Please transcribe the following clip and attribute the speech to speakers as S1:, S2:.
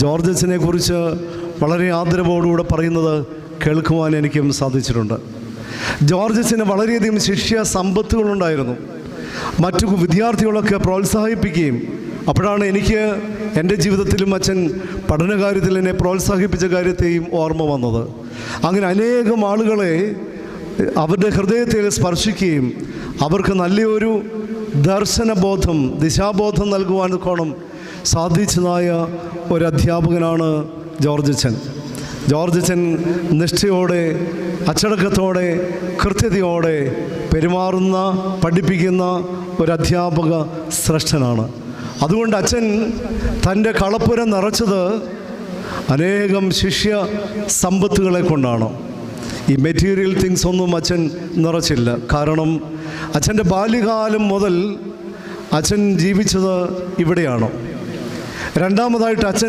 S1: George അച്ഛനെ കുറിച്ച് വളരെ ആദരവോടുകൂടെ പറയുന്നത് കേൾക്കുവാൻ എനിക്കും സാധിച്ചിട്ടുണ്ട്. ജോർജസിന് വളരെയധികം ശിഷ്യ സമ്പത്തുകളുണ്ടായിരുന്നു. മറ്റു വിദ്യാർത്ഥികളൊക്കെ പ്രോത്സാഹിപ്പിക്കുകയും അപ്പോഴാണ് എനിക്ക് എന്റെ ജീവിതത്തിലും അച്ഛൻ പഠനകാര്യത്തിൽ എന്നെ പ്രോത്സാഹിപ്പിച്ച കാര്യത്തെയും ഓർമ്മ വന്നത്. അങ്ങനെ അനേകം ആളുകളെ അവരുടെ ഹൃദയത്തിൽ സ്പർശിക്കുകയും അവർക്ക് നല്ലൊരു ദർശനബോധം ദിശാബോധം നൽകുവാൻ കോണം സാധിച്ചതായ ഒരു അധ്യാപകനാണ് ജോർജ് അച്ഛൻ ജോർജ് അച്ഛൻ നിഷ്ഠയോടെ അച്ചടക്കത്തോടെ കൃത്യതയോടെ പെരുമാറുന്ന പഠിപ്പിക്കുന്ന ഒരു അധ്യാപക ശ്രേഷ്ഠനാണ്. അതുകൊണ്ട് അച്ഛൻ തന്റെ കളപ്പുര നിറച്ചത് അനേകം ശിഷ്യ സമ്പത്തുകളെ കൊണ്ടാണ്. ഈ മെറ്റീരിയൽ തിങ്സ് ഒന്നും അച്ഛൻ നിറച്ചില്ല. കാരണം അച്ഛന്റെ ബാല്യകാലം മുതൽ അച്ഛൻ ജീവിച്ചത് ഇവിടെയാണ്. രണ്ടാമതായിട്ട് അച്ഛൻ